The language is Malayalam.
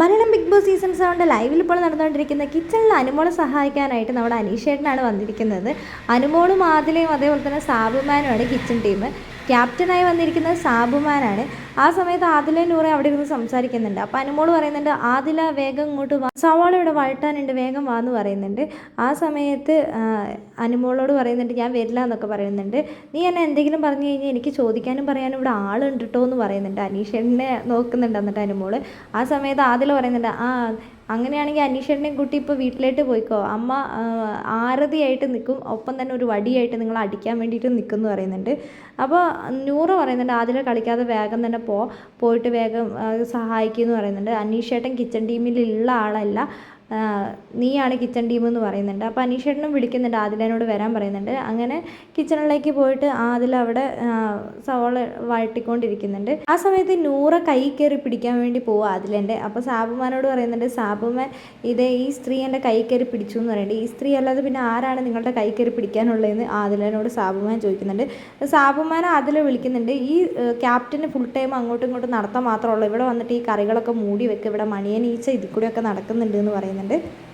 മലയാളം ബിഗ് ബോസ് സീസൺ സെവന്റെ ലൈവിൽ ഇപ്പോൾ നടന്നുകൊണ്ടിരിക്കുന്ന കിച്ചണിൽ അനുമോളെ സഹായിക്കാനായിട്ട് നമ്മുടെ അനീഷേട്ടനാണ് വന്നിരിക്കുന്നത്. അനുമോളും ആദിലയും അതേപോലെ തന്നെ സാബുമാനുമാണ് കിച്ചൺ ടീം ക്യാപ്റ്റനായി വന്നിരിക്കുന്നത് സാബുമാനാണ്. ആ സമയത്ത് ആദില നൂറെ അവിടെ ഇരുന്ന് സംസാരിക്കുന്നുണ്ട്. അപ്പോൾ അനുമോൾ പറയുന്നുണ്ട് ആദില വേഗം ഇങ്ങോട്ട് വാ. സവാള ഇവിടെ വഴട്ടാനുണ്ട് വേഗം വാ എന്ന് പറയുന്നുണ്ട്. ആ സമയത്ത് അനുമോളോട് പറയുന്നുണ്ട് ഞാൻ വരില്ല എന്നൊക്കെ പറയുന്നുണ്ട്. നീ എന്നെ എന്തെങ്കിലും പറഞ്ഞു കഴിഞ്ഞാൽ എനിക്ക് ചോദിക്കാനും പറയാനും ഇവിടെ ആളുണ്ട് കേട്ടോ എന്ന് പറയുന്നുണ്ട്. അനീഷേട്ടനെ നോക്കുന്നുണ്ട് എന്നിട്ട് അനുമോൾ. ആ സമയത്ത് ആദില പറയുന്നുണ്ട് ആ അങ്ങനെയാണെങ്കിൽ അനീഷേട്ടനെയും കൂട്ടി ഇപ്പോൾ വീട്ടിലേക്ക് പോയിക്കോ. അമ്മ ആരതിയായിട്ട് നിൽക്കും. ഒപ്പം തന്നെ ഒരു വടിയായിട്ട് നിങ്ങളെ അടിക്കാൻ വേണ്ടിയിട്ട് നിൽക്കും എന്ന് പറയുന്നുണ്ട്. അപ്പോൾ നൂറ് പറയുന്നുണ്ട് ആദ്യം കളിക്കാതെ വേഗം തന്നെ പോ. പോയിട്ട് വേഗം സഹായിക്കുമെന്ന് പറയുന്നുണ്ട്. അനീഷേട്ടൻ കിച്ചൺ ടീമിലുള്ള ആളല്ല. നീയാണ് കിച്ചൺ ടീം എന്ന് പറയുന്നുണ്ട്. അപ്പോൾ അനീഷേട്ടനും വിളിക്കുന്നുണ്ട്. ആദിലേനോട് വരാൻ പറയുന്നുണ്ട്. അങ്ങനെ കിച്ചണിലേക്ക് പോയിട്ട് ആദിൽ അവിടെ സവോള വഴട്ടിക്കൊണ്ടിരിക്കുന്നുണ്ട് ആ സമയത്ത് നൂറ കൈ കയറി പിടിക്കാൻ വേണ്ടി പോവുക ആദിലന്റെ അപ്പോൾ സാബുമാനോട് പറയുന്നുണ്ട് സാബുമാൻ ഇത് ഈ സ്ത്രീ എന്റെ കൈ കയറി പിടിച്ചു എന്ന് പറയുന്നുണ്ട്. ഈ സ്ത്രീ അല്ലാതെ പിന്നെ ആരാണ് നിങ്ങളുടെ കൈ കയറി പിടിക്കാനുള്ളതെന്ന് ആദിലനോട് സാബുമാൻ ചോദിക്കുന്നുണ്ട്. സാബുമാൻ ആദില വിളിക്കുന്നുണ്ട് ഈ ക്യാപ്റ്റന് ഫുൾ ടൈം അങ്ങോട്ടും ഇങ്ങോട്ടും നടത്താൻ മാത്രമേ ഉള്ളൂ. ഇവിടെ വന്നിട്ട് ഈ കറികളൊക്കെ മൂടി വെക്കുക ഇവിടെ മണിയനീച്ച ഇതിൽ കൂടെയൊക്കെ നടക്കുന്നുണ്ട് എന്ന് പറയുന്നുണ്ട്